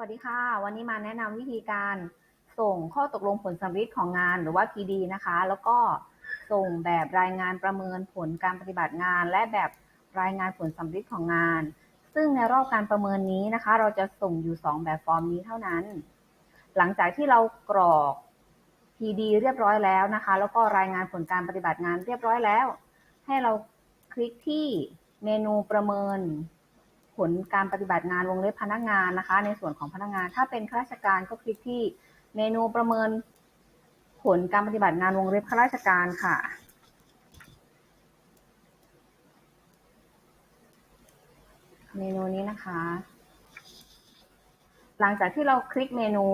วัสดีค่ะ วันนี้มาแนะนำวิธีการส่งข้อตกลงผลสำริดของงานหรือว่า PD นะคะ แล้วก็ส่งแบบรายงานประเมินผลการปฏิบัติงาน และแบบรายงานผลสำริดของงาน ซึ่งในรอบการประเมินนี้นะคะ เราจะส่งอยู่ 2 แบบฟอร์มนี้เท่านั้น หลังจากที่เรากรอก PD เรียบร้อยแล้วนะคะ แล้วก็รายงานผลการปฏิบัติงานเรียบร้อยแล้ว ให้เราคลิกที่เมนูประเมิน ผลการปฏิบัติงานวงเล็บพนักงานนะคะ ในส่วนของพนักงาน ถ้าเป็นข้าราชการก็คลิกที่เมนูประเมิน ผลการปฏิบัติงานวงเล็บข้าราชการค่ะเมนูนี้นะคะ หลังจากที่เราคลิกเมนู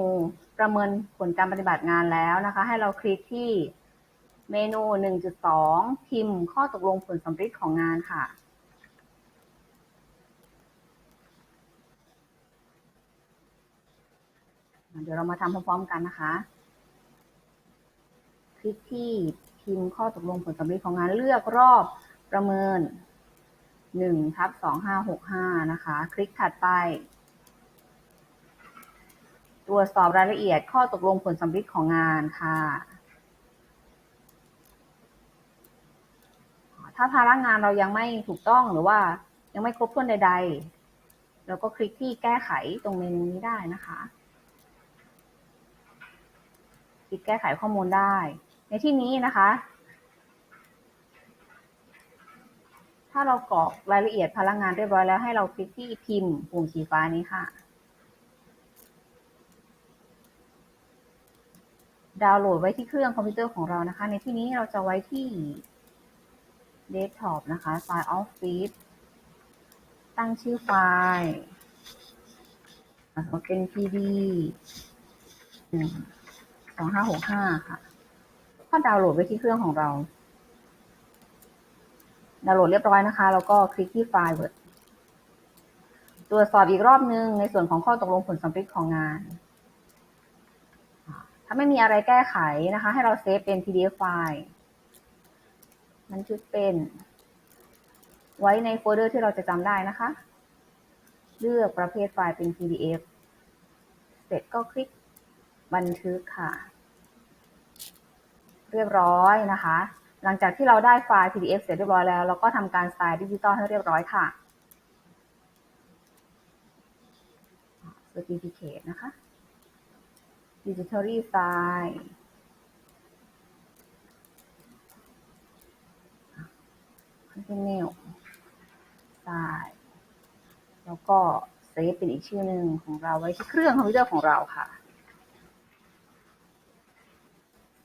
ประเมินผลการปฏิบัติงานแล้วนะคะ ให้เราคลิกที่เมนู 1.2 พิมพ์ข้อตกลงผลสำริดของงานค่ะ เดี๋ยวเรามาทำพร้อมๆกันนะคะ คลิกที่พิมพ์ข้อตกลงผลสำริดของงานเลือกรอบประเมิน1ทับ2565 นะคะ คลิกถัดไป ตรวจสอบรายละเอียดข้อตกลงผลสำริดของงานค่ะ ถ้าภาระงานเรายังไม่ถูกต้องหรือว่ายังไม่ครบถ้วนใด ๆ เราก็คลิกที่แก้ไขตรงเมนูนี้ได้นะคะ ลิกแก้ไขข้อมูลได้ ในที่นี้นะคะ ถ้าเรากรอกรายละเอียดพลังงานเรียบร้อยแล้วให้เราคลิกที่พิมพ์ปุ่มสีฟ้านี้ค่ะ ดาวน์โหลดไว้ที่เครื่องคอมพิวเตอร์ของเรานะคะ ในที่นี้เราจะไว้ที่เดสก์ท็อปนะคะไฟล์ออฟฟิศตั้งชื่อไฟล์เป็น pd สองห้าหกห้าค่ะ ก็ดาวน์โหลดไว้ที่เครื่องของเรา ดาวน์โหลดเรียบร้อยนะคะ แล้วก็คลิกที่ไฟล์ Word ตรวจสอบอีกรอบนึงในส่วนของข้อตกลงผลสำริดของงาน ถ้าไม่มีอะไรแก้ไขนะคะ ให้เราเซฟเป็น PDF ไฟล์บันทึกเป็น ไว้ในโฟลเดอร์ที่เราจะจำได้นะคะ เลือกประเภทไฟล์เป็น PDF เสร็จก็คลิก บันทึกค่ะ เรียบร้อยนะคะ หลังจากที่เราได้ไฟล์ PDF เสร็จเรียบร้อยแล้ว เราก็ทำการสไตล์ดิจิตอลให้เรียบร้อยค่ะ Certificate นะคะ Digitally Sign Continue Sign แล้วก็เซฟเป็นอีกชื่อหนึ่งของเราไว้ที่เครื่องคอมพิวเตอร์ของเราค่ะ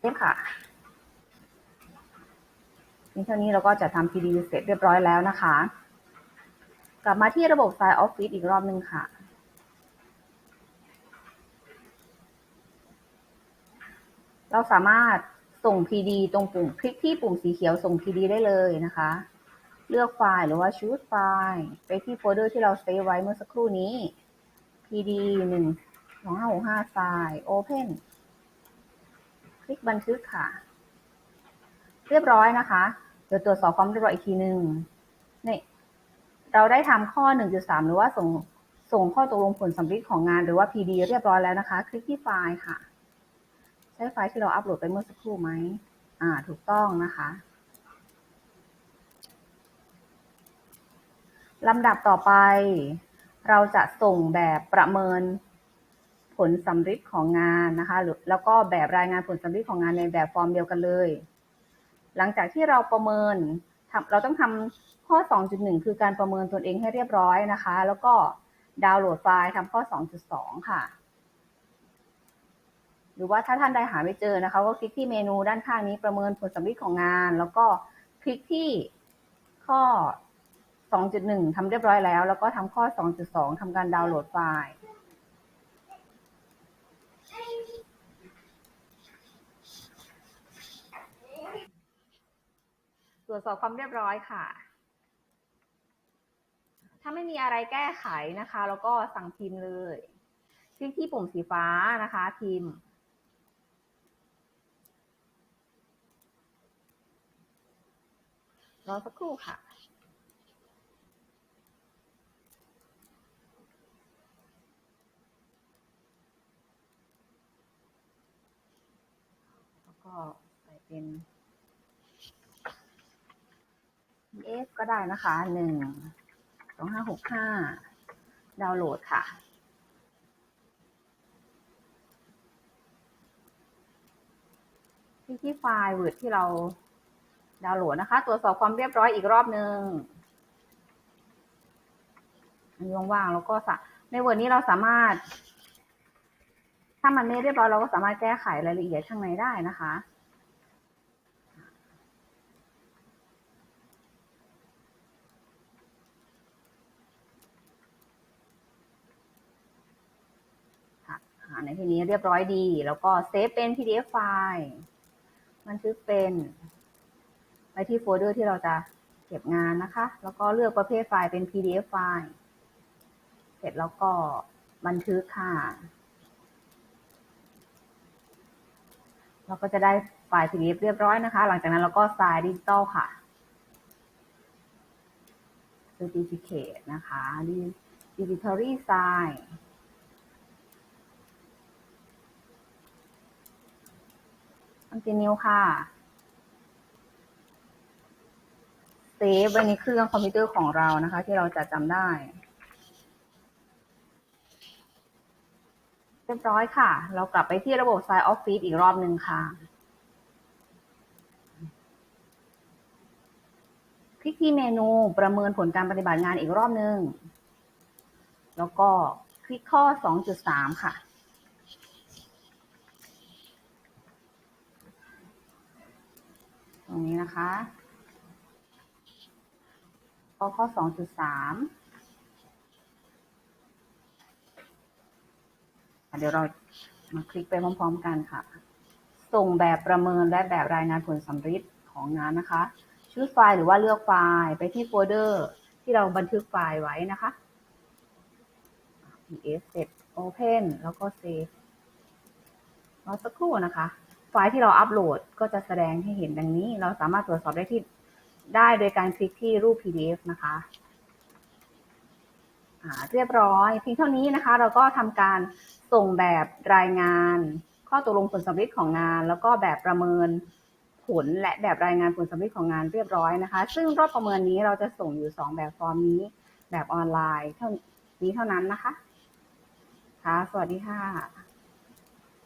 เซฟค่ะเท่านี้เราก็จะทำ PD เสร็จเรียบร้อยแล้วนะคะ กลับมาที่ระบบไฟล์ออฟฟิศอีกรอบหนึ่งค่ะเราสามารถส่ง PD ตรงปุ่มคลิกที่ปุ่มสีเขียวส่ง PD ได้เลยนะคะ เลือกไฟล์หรือว่า choose ไฟล์ไปที่โฟลเดอร์ที่เราเซฟไว้เมื่อสักครู่นี้ PD 1 2 5 6 5ไฟล์ open ลิกบันทึกค่ะ เรียบร้อยนะคะ เดี๋ยวตรวจสอบความเรียบร้อยอีกทีหนึ่งนี่เราได้ทำข้อ 1.3 หรือว่าส่งส่งข้อตกลงผลสำริดของงานหรือว่า PD เรียบร้อยแล้วนะคะ คลิกที่ไฟล์ค่ะ ใช้ไฟล์ที่เราอัปโหลดไปเมื่อสักครู่ไหมอ่า ถูกต้องนะคะลำดับต่อไป เราจะส่งแบบประเมิน ผลสำริดของงานนะคะหรือแล้วก็แบบรายงานผลสำริดของงานในแบบฟอร์มเดียวกันเลย หลังจากที่เราประเมินเราต้องทำข้อ 2.1 คือการประเมินตนเองให้เรียบร้อยนะคะ แล้วก็ดาวน์โหลดไฟล์ทำข้อ 2.2 ค่ะ หรือว่าถ้าท่านใดหาไม่เจอนะคะ ก็คลิกที่เมนูด้านข้างนี้ประเมินผลสำริดของงาน แล้วก็คลิกที่ข้อ 2.1ทำเรียบร้อยแล้ว แล้วก็ทำข้อ 2.2ทำการดาวน์โหลดไฟล์ ตรวจสอบความเรียบร้อยค่ะ ถ้าไม่มีอะไรแก้ไขนะคะ แล้วก็สั่งพิมพ์เลยคลิกที่ปุ่มสีฟ้านะคะ พิมพ์รอสักครู่ค่ะแล้วก็ใส่เป็น ก็ได้นะคะหนึ่งสองห้าหกห้าดาวน์โหลดค่ะ ที่ที่ไฟล์ Word ที่เราดาวน์โหลดนะคะ ตรวจสอบความเรียบร้อยอีกรอบนึงอันนี้ว่างๆแล้วก็สะใน Word นี้เราสามารถ ถ้ามันไม่เรียบร้อยเราก็สามารถแก้ไขรายละเอียดข้างในได้นะคะ ค่ะอ่า ในที่นี้เรียบร้อยดี แล้วก็เซฟเป็น PDF ไฟล์บันทึกเป็น ไปที่โฟลเดอร์ที่เราจะเก็บงานนะคะ แล้วก็เลือกประเภทไฟล์เป็น PDF ไฟล์ เสร็จแล้วก็บันทึกค่ะ เราก็จะได้ไฟล์ PDF เรียบร้อยนะคะ หลังจากนั้นเราก็สายดิจิตอลค่ะ Certificate นะคะ Digitally Sign Continue ค่ะเซฟไว้ในเครื่องคอมพิวเตอร์ของเรานะคะ ที่เราจะจำได้เรียบร้อยค่ะ เรากลับไปที่ระบบ Sign Office อีกรอบหนึ่งค่ะ คลิกที่เมนูประเมินผลการปฏิบัติงานอีกรอบหนึ่ง แล้วก็คลิกข้อ 2.3 ค่ะ ตรงนี้นะคะข้อข้อ2.3เดี๋ยวเรามาคลิกไปพร้อม ๆ กันค่ะ ส่งแบบประเมินและแบบรายงานผลสำฤทธิ์ของงานนะคะชื่อไฟล์หรือว่าเลือกไฟล์ไปที่โฟลเดอร์ที่เราบันทึกไฟล์ไว้นะคะ ps เสร็จ open แล้วก็ save รอสักครู่นะคะ ไฟล์ที่เราอัปโหลดก็จะแสดงให้เห็นดังนี้ เราสามารถตรวจสอบได้ที่ได้โดยการคลิกที่รูป PDF นะคะเรียบร้อยเพียงเท่านี้นะคะ เราก็ทำการส่งแบบรายงาน ข้อตกลงผลสำเร็จของงาน แล้วก็แบบประเมินผลและแบบรายงานผลสำเร็จของงานเรียบร้อยนะคะ ซึ่งรอบประเมินนี้เราจะส่งอยู่ 2 แบบฟอร์มนี้แบบออนไลน์เท่านี้เท่านั้นนะคะค่ะสวัสดีค่ะ